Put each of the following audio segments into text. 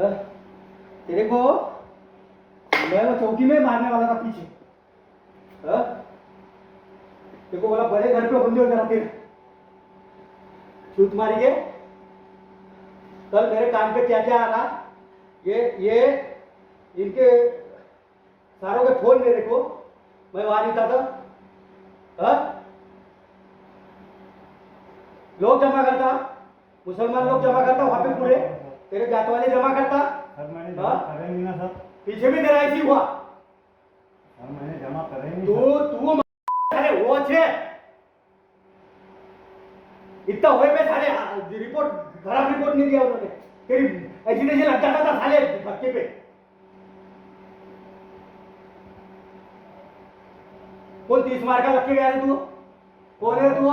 तेरे को मैं वो चौकी में मारने वाला था पीछे। हाँ? बोला बड़े घर पे बंदे हो जरा फिर। छूट मारी कल मेरे कान पे क्या क्या आ रहा? ये ये इनके सारों के फोन मेरे को। मैं वहां नहीं था था लोग जमा करता मुसलमान लोग जमा करता वहां पे पूरे। तेरे जात वाले जमा करता? सर मैंने हाँ? जमा करे नहीं ना सर। पीछे भी तेरा ऐसी हुआ। सर मैंने जमा करे नहीं तू। तू अरे वो छे इतना हुए में साले रिपोर्ट खराब रिपोर्ट नहीं दिया उन्होंने। तेरी एजुकेशन लग जाता था साले धक्के पे। कौन तीस मार का लग के गया तू। कौन है तू?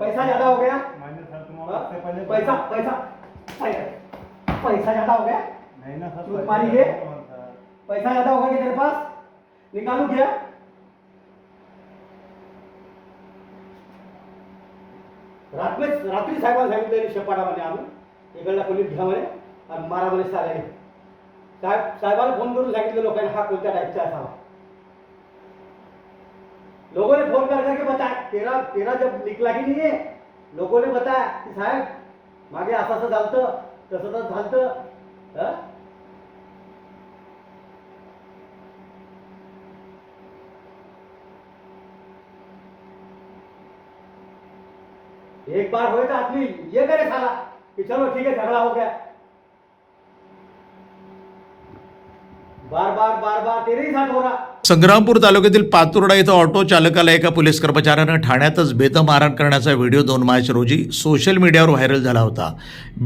पैसा ज्यादा हो गया। मैंने सर तुम हाँ? उससे पहले पैसा पैसा पैसा। पैसा ज्यादा हो गया? नहीं ना सर पैसे है? ज्यादा होगा क्या तेरे पास? निकालू क्या? रात्री रात्री साहेबांना सांगितलं शेपाटामध्ये आम्ही इकडला पोलीस घ्या म्हणे आणि मारा म्हणे साल्याने साहेब साहेबांना फोन करून सांगितलं लोकांनी हा कोणत्या टाईपचा असावा लोगों ने फोन कर करके बताया तेरा तेरा जब निकला की नहीं है लोगों ने बताया की साहेब मागे असं असं झालतं तसं तर झालत. एक बार होए तो आदमी ये करे साला. कि चलो ठीक है झगड़ा हो गया. बार बार बार बार साथ हो रहा संग्रामपूर तालुक्यातील पातुर्डा इथं ऑटो चालकाला एका पोलीस कर्मचाऱ्यानं ठाण्यातच बेदमारहाण करण्याचा व्हिडिओ दोन मार्च रोजी सोशल मीडियावर व्हायरल झाला होता.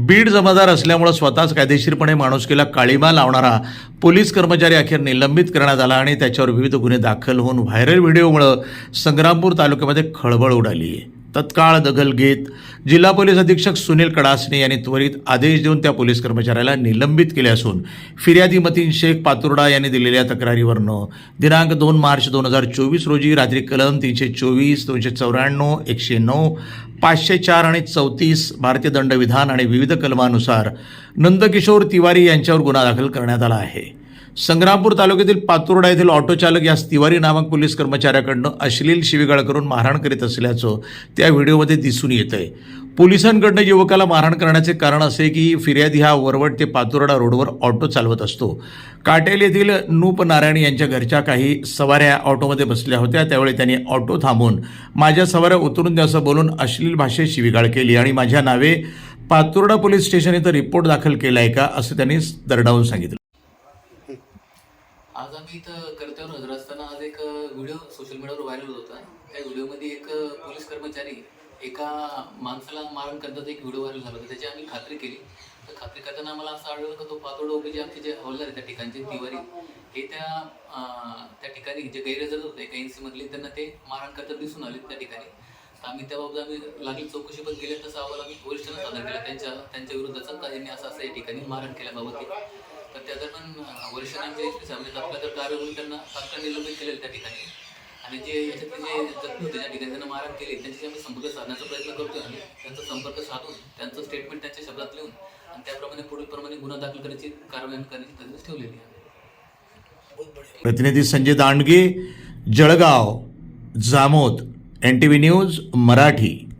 बीड जमादार असल्यामुळं स्वतःच कायदेशीरपणे माणुसकीला काळीमा लावणारा पोलीस कर्मचारी अखेर निलंबित करण्यात आला आणि त्याच्यावर विविध गुन्हे दाखल होऊन व्हायरल व्हिडिओमुळं संग्रामपूर तालुक्यामध्ये खळबळ उडाली. आहे तत्काळ दखल घेत जिल्हा पोलीस अधीक्षक सुनील कडासने यांनी त्वरित आदेश देऊन त्या पोलीस कर्मचाऱ्याला निलंबित केले असून फिर्यादी मतीन शेख पातुर्डा यांनी दिलेल्या तक्रारीवरनं दिनांक दोन मार्च दोन हजार चोवीस रोजी रात्री कलम तीनशे चोवीस दोनशे चौऱ्याण्णव एकशे नऊ पाचशे चार आणि चौतीस भारतीय दंडविधान आणि विविध कलमानुसार नंदकिशोर तिवारी यांच्यावर गुन्हा दाखल करण्यात आला आहे. संग्रामपूर तालुक्यातील पातुर्डा येथील ऑटो चालक यास तिवारी नामक पोलीस कर्मचाऱ्याकडनं अश्लील शिवीगाळ करून मारहाण करीत असल्याचं त्या व्हिडिओमध्ये दिसून येत आहे पोलिसांकडनं युवकाला मारहाण करण्याचे कारण असे की फिर्यादी हा वरवट ते पातुर्डा रोडवर ऑटो चालवत असतो. काटेल येथील नूप नारायण यांच्या घरच्या काही सवाऱ्या ऑटोमध्ये बसल्या होत्या. त्यावेळी त्यांनी ऑटो थांबून माझ्या सवाऱ्या उतरून द्या असं बोलून अश्लील भाषेत शिवीगाळ केली आणि माझ्या नावे पातुर्डा पोलीस स्टेशन इथं रिपोर्ट दाखल केला आहे का असं त्यांनी दरडावून सांगितलं. आज आम्ही इथं कर्तव्यावर हजर असताना आज एक व्हिडिओ सोशल मीडियावर व्हायरल होता त्या व्हिडिओमध्ये एक पोलीस कर्मचारी एका माणसाला मारण करतात एक व्हिडिओ व्हायरल झाला होता. त्याची आम्ही खात्री केली. तर खात्री करताना आम्हाला असं आढळलं की तो पातोड उभे जे आमचे जे हवलदार आहे त्या ठिकाणचे तिवारी हे त्या त्या ठिकाणी जे गैरहजर होते एका एन मधले त्यांना ते मारण करतात दिसून आले त्या ठिकाणी. तर आम्ही त्याबाबत आम्ही लागली चौकशी पण केली तसं अहवाल आम्ही वरिष्ठांना सादर केला. त्यांच्या त्यांच्या विरुद्धचा त्यांनी असं असं या ठिकाणी मारण केल्याबाबत. तर त्या दरम्यान अं, वरिष्ठांनी साहेबांनी आपल्या तर कार्य होऊन त्यांना तात्काळ निलंबित केलेलं त्या ठिकाणी. आणि जे याच्यातले जे जखमी होते ज्या ठिकाणी त्यांना मारहाण केली त्यांच्याशी आम्ही संपर्क साधण्याचा प्रयत्न करतो आणि त्यांचा संपर्क साधून त्यांचं स्टेटमेंट त्यांच्या शब्दात लिहून आणि त्याप्रमाणे पुढीलप्रमाणे गुन्हा दाखल करायची कारवाई करण्याची तजवीज ठेवलेली आहे. प्रतिनिधी Sanjay Dandge Jalgaon Jamod N T V news Marathi.